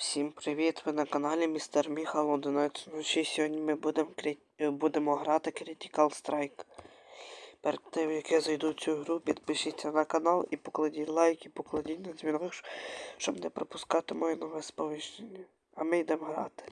Всім привіт! Ви на каналі Містер Міхал 1106. Сьогодні ми будемо е, будемо грати Critical Strike. Перед тим як я зайду в цю гру, підпишіться на канал і покладіть лайк, і покладіть на дзвінок, щоб не пропускати моє нове сповіщення. А ми йдемо грати.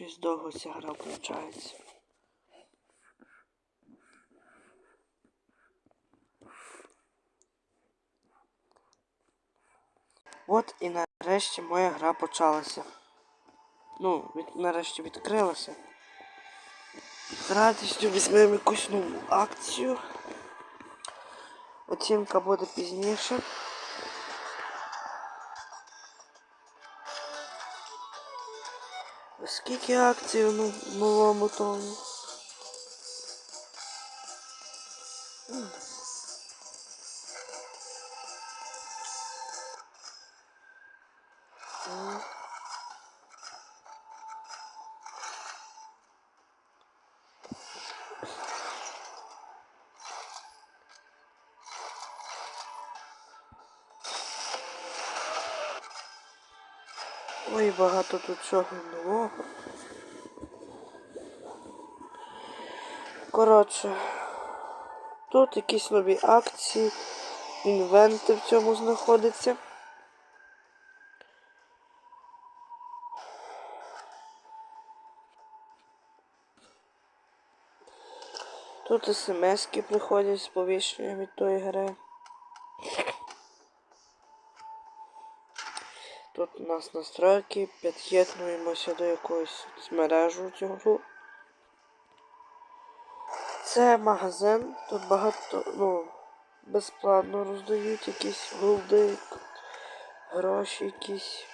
Щось довго ця гра включається. От і нарешті моя гра почалася. Ну, від, нарешті відкрилася. З радістю візьмемо якусь нову акцію. Оцінка буде пізніше. Скільки акцій у новому тому? Ой, багато тут чого нового. Коротше, тут якісь нові акції, інвенти в цьому знаходяться. Тут смс-ки приходять з повіщенням від тої гри. Тут у нас настройки, під'єднуємося до якоїсь мережу гру. Це магазин, тут багато, ну, безплатно роздають якісь голди, гроші якісь.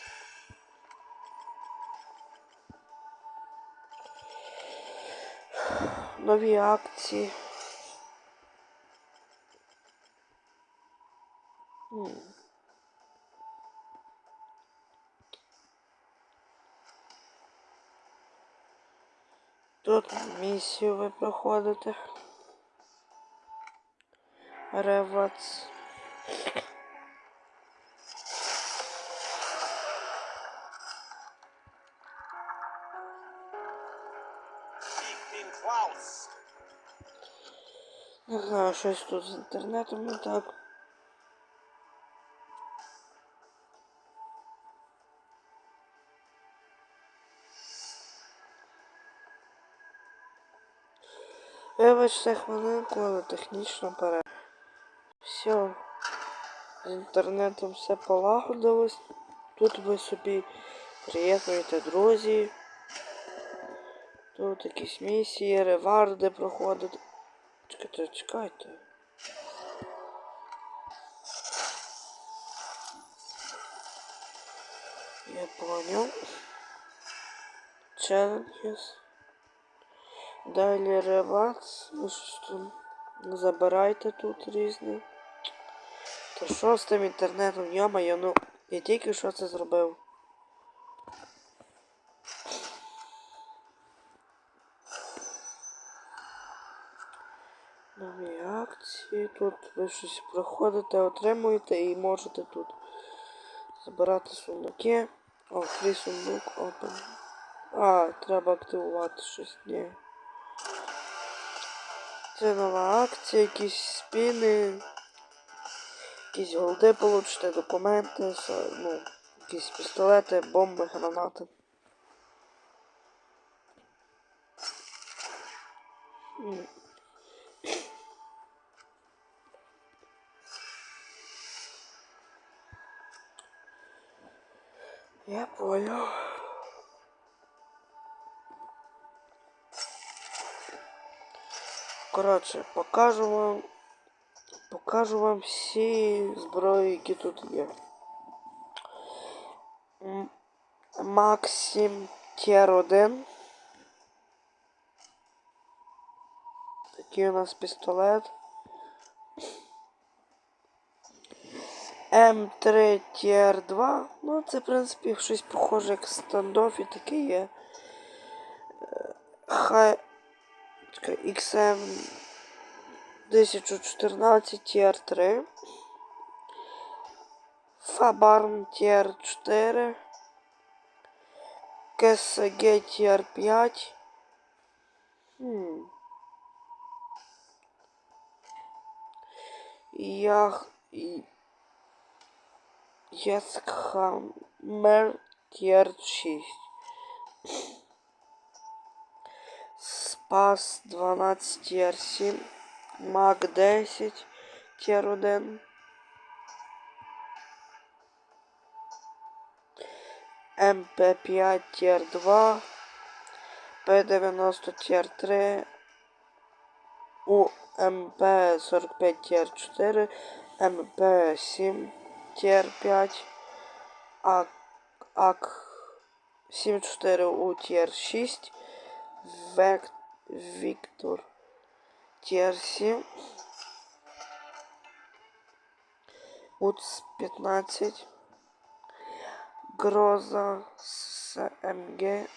Нові акції. Тут місію ви проходите. Ревац. Не знаю, щось тут з інтернетом не так. Вибачте хвилинку, але технічно пере. Все. З інтернетом все полагодилось. Тут ви собі приєднуєте друзі. Тут якісь місії, реварди проходять. Чекайте, чекайте. Я понял. Challenges. Далі. Ви щось тут забирайте тут різне. Та що з тим інтернетом? Йо-моє, ну я тільки що це зробив. Нові акції. Тут ви щось проходите, отримуєте і можете тут забирати сундуки. О, фрі сундук open. А, треба активувати щось. Ні. Це нова акція, якісь спіни. Якісь голди получите, документи, ну, якісь пістолети, бомби, гранати. Я понял. Коротше, покажу вам. Покажу вам всі зброї, які тут є. Максим Тір 1. Такий у нас пістолет. М3 Тір 2. Ну, це, в принципі, щось похоже як стандоф таке є. Е, Хай. XM 1014 Тір 3. Фабарм Тір 4. КСГ Тір 5. Хм. Ях... Ясхаммер Тір 6. Спас 12 Тір 7. Мак 10 Тір 1. МП5 Тір 2. П90 Тір 3. У МП45 Тір 4. МП7 Тір 5. АК, АК 74 у Тір 6. Век, Віктор Тір 7. УЦ 15. Гроза СМГ.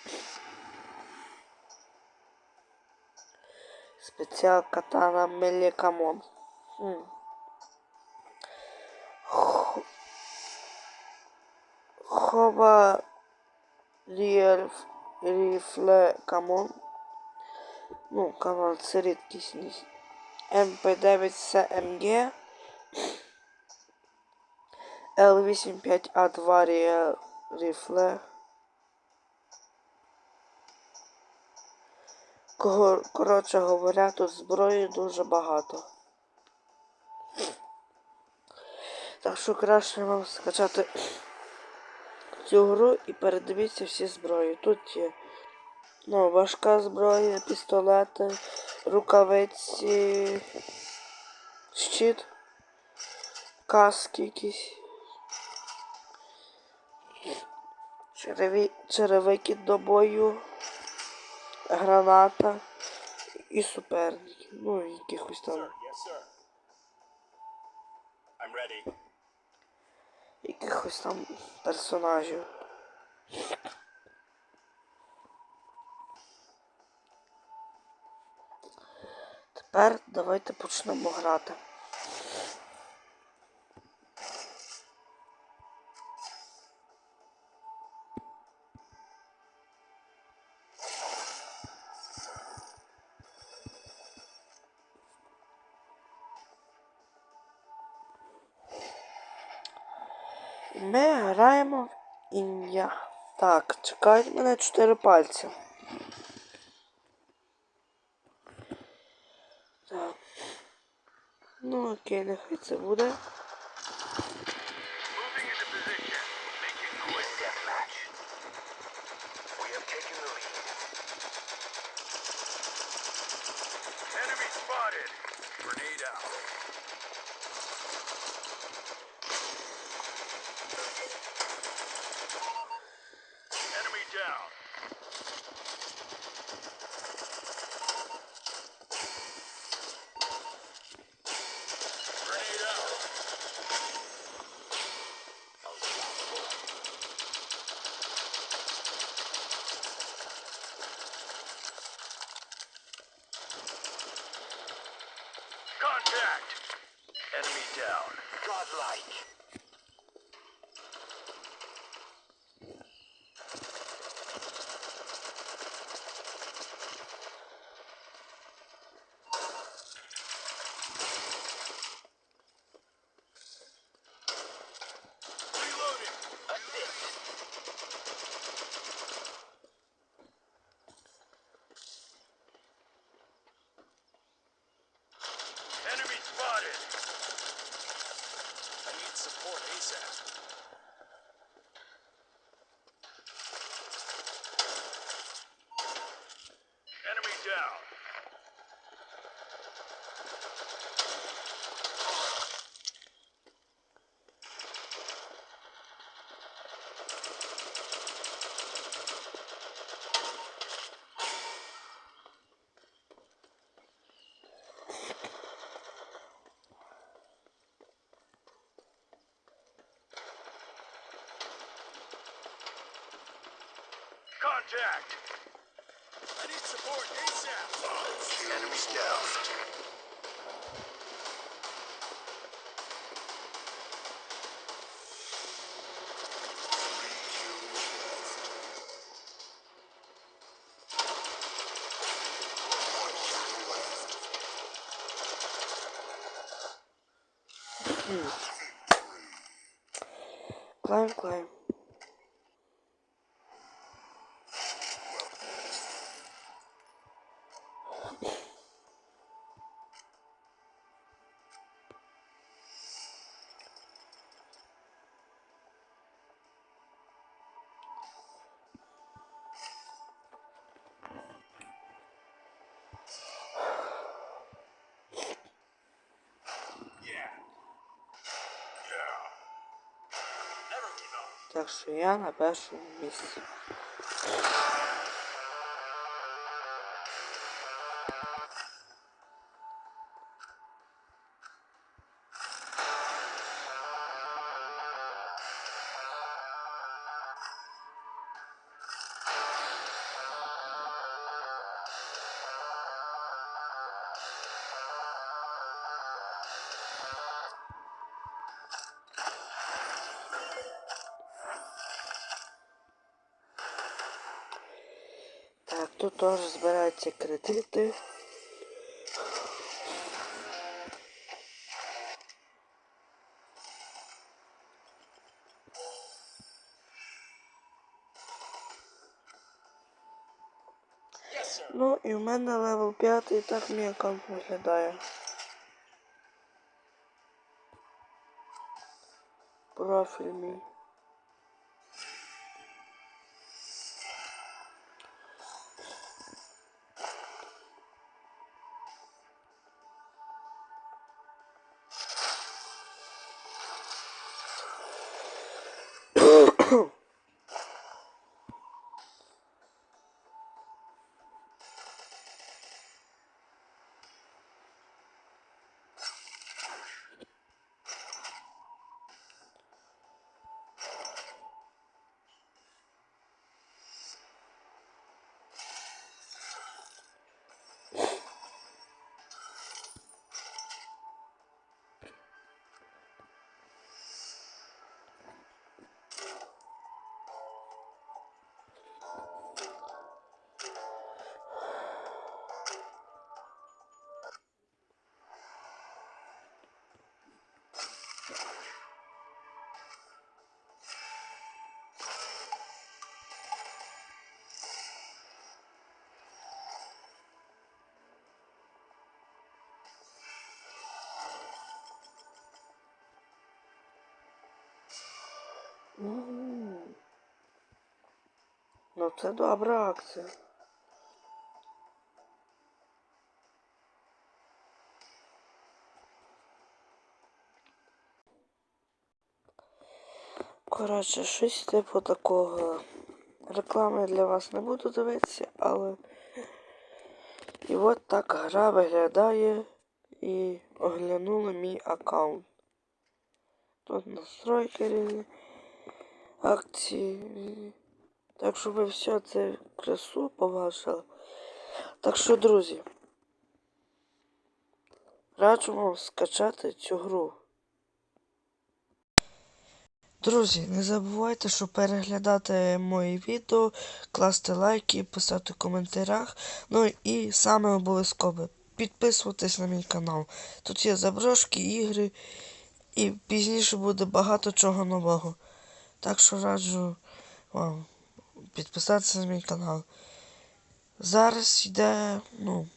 Спеціал катана Мелікамон. Хм. Хо- Хова Ріельф Ріфле Камон. Ну, камон, це рідкісність. МП9 СМГ. Л85А2 Ріел Ріфле. Коротше говоря, тут зброї дуже багато. Так що краще вам скачати цю гру і передивіться всі зброї. Тут є ну, важка зброя, пістолети, рукавиці, щит, каски якісь. Череві, черевики до бою, граната і суперники. Ну, якихось там. Yes, sir. I'm ready. Якихось там персонажів. Тепер давайте почнемо грати. Ми граємо в ім'я. Так, чекають мене чотири пальці. Так. Ну окей, нехай це буде. contact. I need support ASAP. The down. Climb, climb. Так що я на першому місці. Тут теж збираються кредити. Ну і в мене левел 5, і так мій аккаунт виглядає. Профіль мій. Ну це добра акція. Коротше, щось типу такого. Реклами для вас не буду дивитися, але. І от так гра виглядає і оглянули мій аккаунт. Тут настройки різні, акції. Так що ви все це красу побачили. Так що, друзі, раджу вам скачати цю гру. Друзі, не забувайте, що переглядати мої відео, класти лайки, писати в коментарях. Ну і саме обов'язкове підписуватись на мій канал. Тут є заброшки, ігри і пізніше буде багато чого нового. Так що раджу вам підписатися на мій канал. Зараз йде, ну.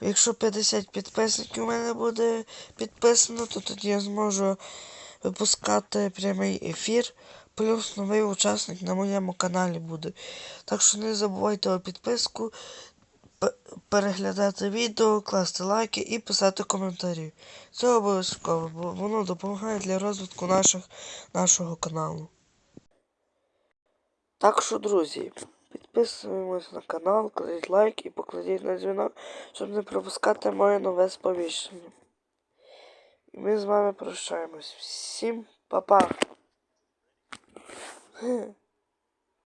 Якщо 50 підписників у мене буде підписано, то тоді я зможу випускати прямий ефір. Плюс новий учасник на моєму каналі буде. Так що не забувайте про підписку, переглядати відео, класти лайки і писати коментарі. Це обов'язково, бо воно допомагає для розвитку наших, нашого каналу. Так що, друзі, підписуємось на канал, кладіть лайк і покладіть на дзвінок, щоб не пропускати моє нове сповіщення. І ми з вами прощаємось. Всім па-па!